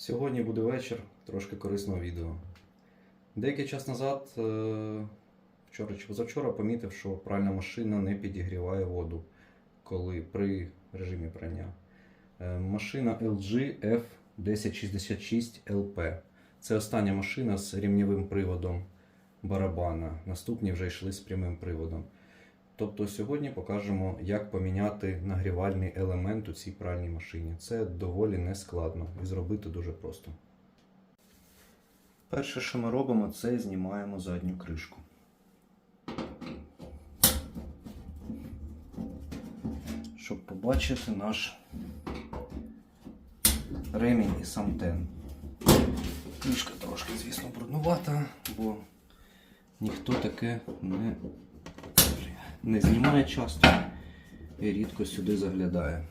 Сьогодні буде вечір, трошки корисного відео. Деякий час назад, е, вчора чи позавчора, помітив, що пральна машина не підігріває воду, коли при режимі прання. Е, Машина LG F1066 LP. Це остання машина з рівневим приводом барабана. Наступні вже йшли з прямим приводом. Тобто сьогодні покажемо, як поміняти нагрівальний елемент у цій пральній машині. Це доволі нескладно і зробити дуже просто. Перше, що ми робимо, це знімаємо задню кришку. Щоб побачити наш ремінь і сам тен. Кришка трошки, звісно, бруднувата, бо ніхто таке не не знімає часто і рідко сюди заглядає.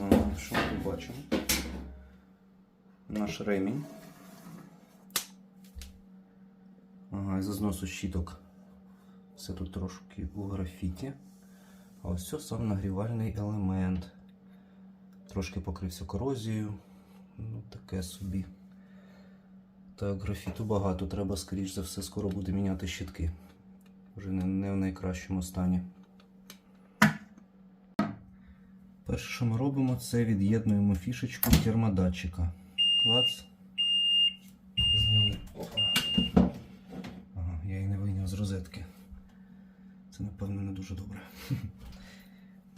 Ага, що ми? Наш ремінь. Ага, із зносу щіток. Все тут трошки у графіті. А ось це сам нагрівальний елемент. Трошки покрився корозією. Ну, таке собі. Так, графіту багато. Треба, скоріш за все, скоро буде міняти щітки. Вже не, не в найкращому стані. Перше, що ми робимо, це від'єднуємо фішечку термодатчика. Клац. Зняли. Опа. Ага, я її не вийняв з розетки. Це, напевно, не дуже добре.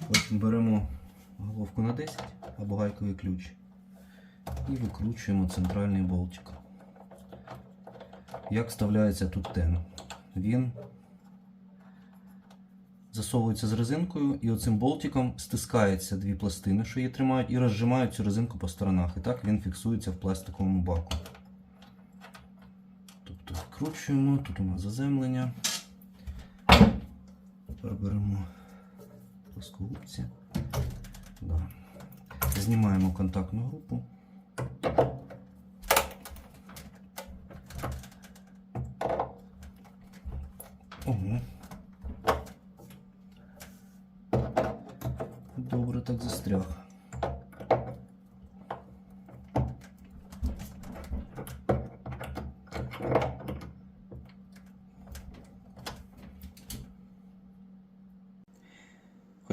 Потім беремо головку на 10 або гайковий ключ і викручуємо центральний болтик. Як вставляється тут тен? Він засовується з резинкою і оцим болтиком стискається дві пластини, що її тримають, і розжимають цю резинку по сторонах. І так він фіксується в пластиковому баку. Тобто вкручуємо, тут у нас заземлення. Беремо плоскогубці. Да. Знімаємо контактну групу.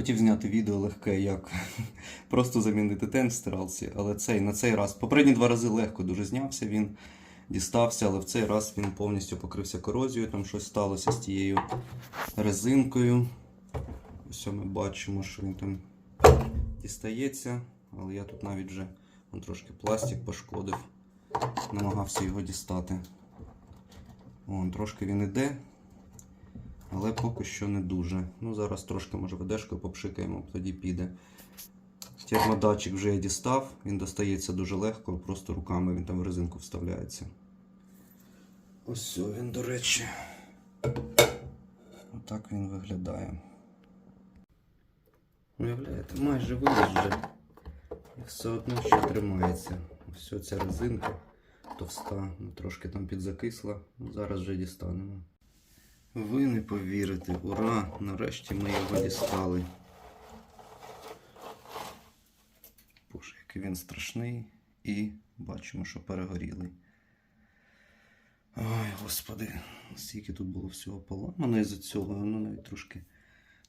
Хотів зняти відео легке, як просто замінити тен в стиралці, але цей на цей раз. Попередні два рази легко дуже знявся, він дістався, але в цей раз він повністю покрився корозією, там щось сталося з тією резинкою. Ось ми бачимо, що він там дістається, але я тут навіть вже он трошки пластик пошкодив, намагався його дістати. Вон, трошки він іде, але поки що не дуже. Ну, зараз трошки, може, ведешкою попшикаємо, тоді піде. Термодатчик вже я дістав, він достається дуже легко, просто руками він там в резинку вставляється. Ось він, до речі. Отак він виглядає. Уявляєте, майже виліз. І все одно ще тримається. Ось ця резинка товста, ну, трошки там підзакисла. Ну, Зараз вже дістанемо. Ви не повірите, ура! Нарешті ми його дістали. Боже, який він страшний. І бачимо, що перегорілий. Ой, господи, скільки тут було всього поламано із-за цього, ну навіть трошки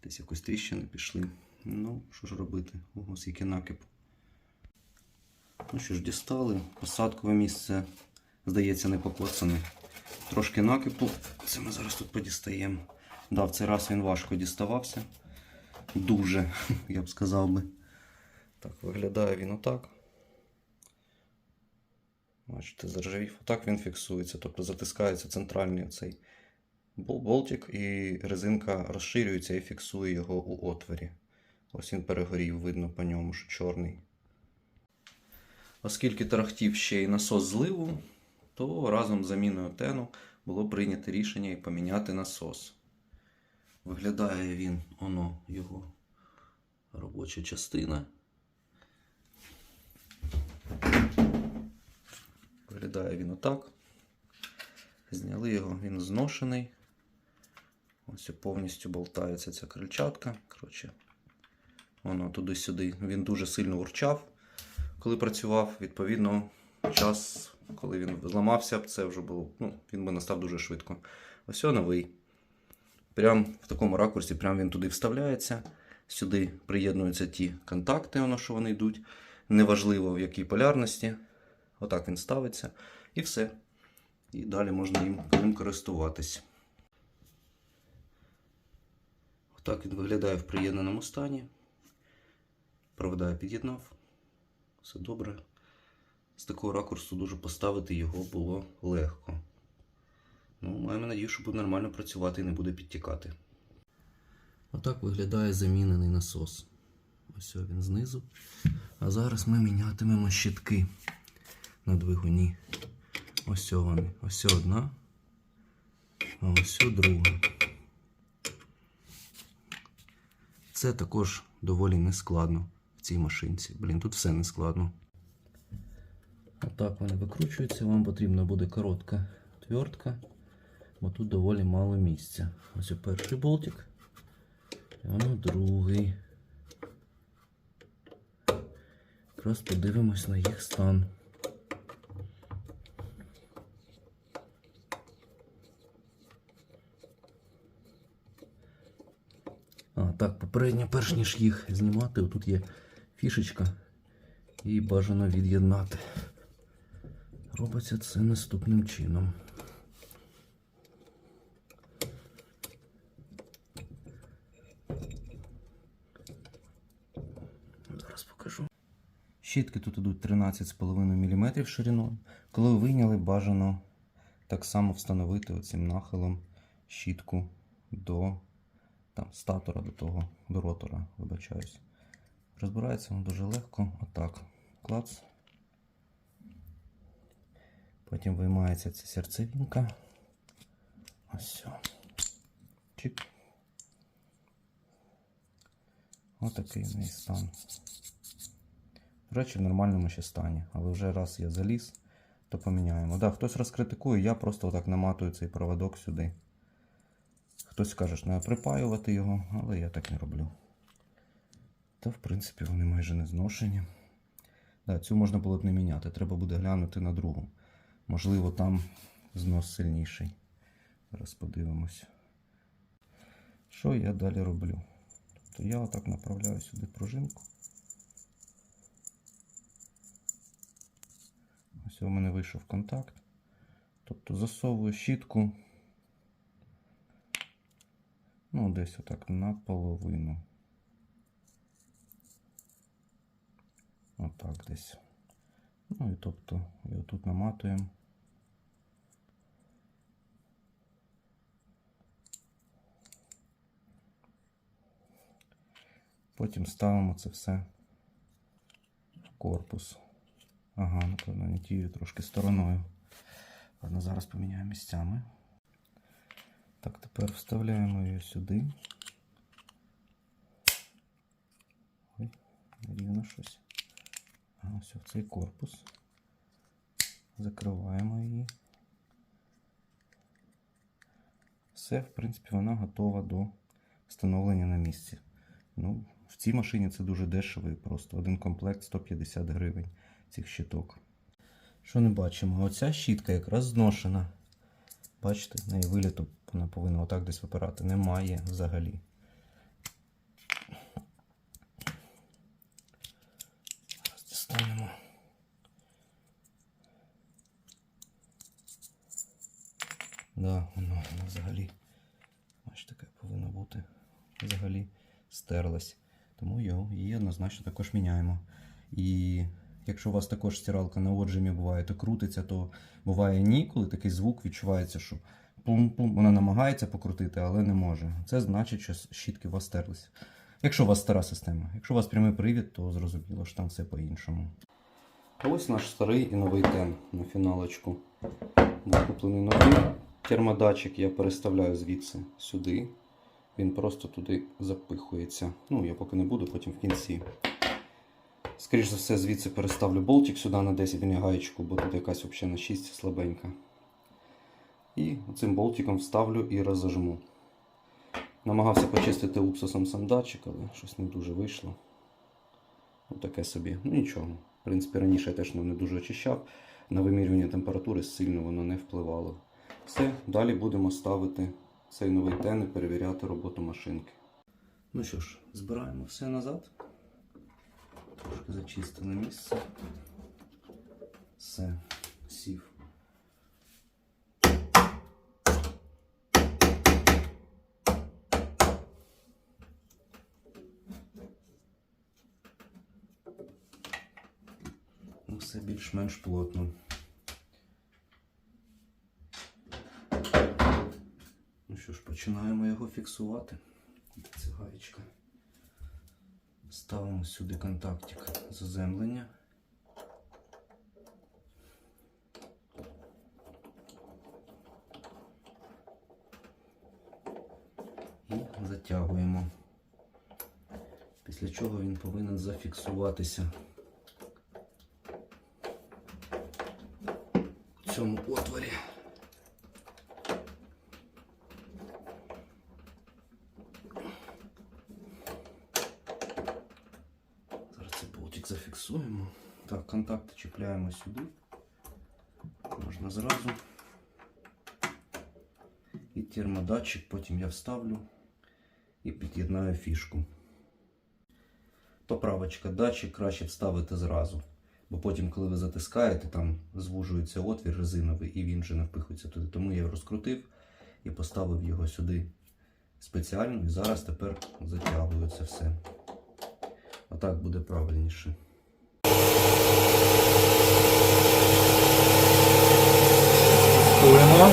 десь якось тріщини пішли. Ну, що ж робити? Ого, скільки накипу. Ну що ж, дістали. Посадкове місце, здається, не покоцане. Трошки накипу. Це ми зараз тут подістаємо. Да, в цей раз він важко діставався. Дуже, я б сказав би. Так, виглядає він отак. Бачите, заржавів. Отак він фіксується. Тобто затискається центральний оцей болтик, і резинка розширюється і фіксує його у отворі. Ось він перегорів, видно по ньому, що чорний. Оскільки тарахтів ще й насос зливу, то разом з заміною тену було прийнято рішення і поміняти насос. Виглядає він, оно, його робоча частина. Виглядає він отак. Зняли його, він зношений. Ось повністю болтається ця крильчатка. Коротше, воно туди-сюди. Він дуже сильно урчав, коли працював, відповідно, час коли він зламався, це вже було. Ну, він би настав дуже швидко. Ось новий. Прям в такому ракурсі, прям він туди вставляється. Сюди приєднуються ті контакти, воно, що вони йдуть. Неважливо в якій полярності. Отак він ставиться. І все. І далі можна їм ним користуватись. Отак він виглядає в приєднаному стані. Провода під'єднав. Все добре. З такого ракурсу дуже поставити його було легко. Ну, маємо надію, що буде нормально працювати і не буде підтікати. Отак виглядає замінений насос. Ось він знизу. А зараз ми мінятимемо щитки на двигуні. Ось вони. Ось одна. А ось друга. Це також доволі нескладно в цій машинці. Блін, тут все нескладно. Отак вони викручуються. Вам потрібна буде коротка твертка, бо тут доволі мало місця. Ось перший болтик. І воно другий. Якраз подивимось на їх стан. А, так, попередньо, перш ніж їх знімати, тут є фішечка і бажано від'єднати. Робиться це наступним чином. Зараз покажу. Щітки тут ідуть 13,5 мм шириною. Коли ви вийняли, бажано так само встановити оцим нахилом щітку до там, статора до того, до ротора, вибачаюсь. Розбирається воно дуже легко. Отак. Клац. Потім виймається ця серцевинка. Ось все. Чик. Отакий в неї стан. До речі, в нормальному ще стані. Але вже раз я заліз, то поміняємо. Да, хтось розкритикує, я просто отак наматую цей проводок сюди. Хтось каже, що треба припаювати його, але я так не роблю. Та, в принципі, вони майже не зношені. Да, цю можна було б не міняти. Треба буде глянути на другу. Можливо, там знос сильніший. Зараз подивимось. Що я далі роблю? Тобто я отак направляю сюди пружинку. Ось у мене вийшов контакт. Тобто засовую щітку. Ну, десь отак наполовину. Отак десь. Ну і тобто його тут наматуємо. Потім ставимо це все в корпус. Ага, напевно, не тією трошки стороною. Ладно, зараз поміняємо місцями. Так, тепер вставляємо її сюди. Ой, рівно щось. А ось в цей корпус. Закриваємо її. Все, в принципі, вона готова до встановлення на місці. Ну, в цій машині це дуже дешево і просто один комплект 150 гривень цих щиток. Що не бачимо? Оця щітка якраз зношена. Бачите, в неї виліту вона повинна отак десь випирати. Немає взагалі. Зараз дістанемо. Да, воно, воно взагалі. Бачите, таке повинно бути. Взагалі стерлась. Тому його, її однозначно також міняємо. І якщо у вас також стиралка на отжимі буває, то крутиться, то буває ні, коли такий звук відчувається, що пум-пум, вона намагається покрутити, але не може. Це значить, що щітки у вас стерлися. Якщо у вас стара система. Якщо у вас прямий привід, то зрозуміло, що там все по-іншому. Ось наш старий і новий тен на фіналочку. Був куплений новий термодатчик, я переставляю звідси сюди. Він просто туди запихується. Ну, я поки не буду, потім в кінці. Скоріше за все, звідси переставлю болтик сюди на 10 а не гаєчку, бо тут якась взагалі на 6 слабенька. І цим болтиком вставлю і розожму. Намагався почистити уксусом сам датчик, але щось не дуже вийшло. Ну, таке собі. Ну нічого. В принципі, раніше я теж не дуже очищав. На вимірювання температури сильно воно не впливало. Все, далі будемо ставити цей новий тен і перевіряти роботу машинки. Ну що ж, збираємо все назад. Трошки зачистили місце. Все, сів. Ну, Все більш-менш плотно. Що ж, починаємо його фіксувати. Це гаєчка. Ставимо сюди контактик заземлення. І затягуємо. Після чого він повинен зафіксуватися в цьому отворі. Зараз цей болтик зафіксуємо. Так, контакти чіпляємо сюди. Можна зразу. І термодатчик потім я вставлю і під'єднаю фішку. Поправочка, датчик краще вставити зразу. Бо потім, коли ви затискаєте, там звужується отвір резиновий і він вже не туди. Тому я його розкрутив і поставив його сюди спеціально. І зараз тепер затягую це все. Отак буде правильніше. Тестуємо.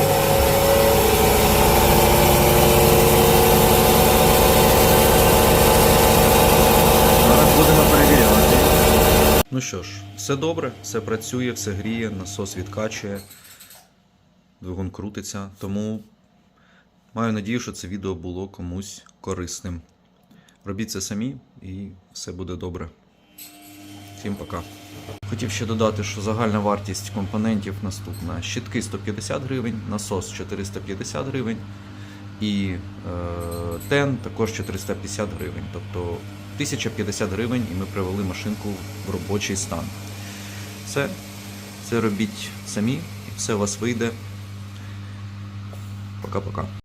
Зараз будемо перевіряти. Ну що ж, все добре, все працює, все гріє, насос відкачує, двигун крутиться, тому маю надію, що це відео було комусь корисним. Робіть це самі і все буде добре. Всім пока. Хотів ще додати, що загальна вартість компонентів наступна: щитки 150 гривень, насос 450 гривень і е, тен також 450 гривень. Тобто 1050 гривень, і ми привели машинку в робочий стан. Все, це робіть самі, все у вас вийде. Пока-пока.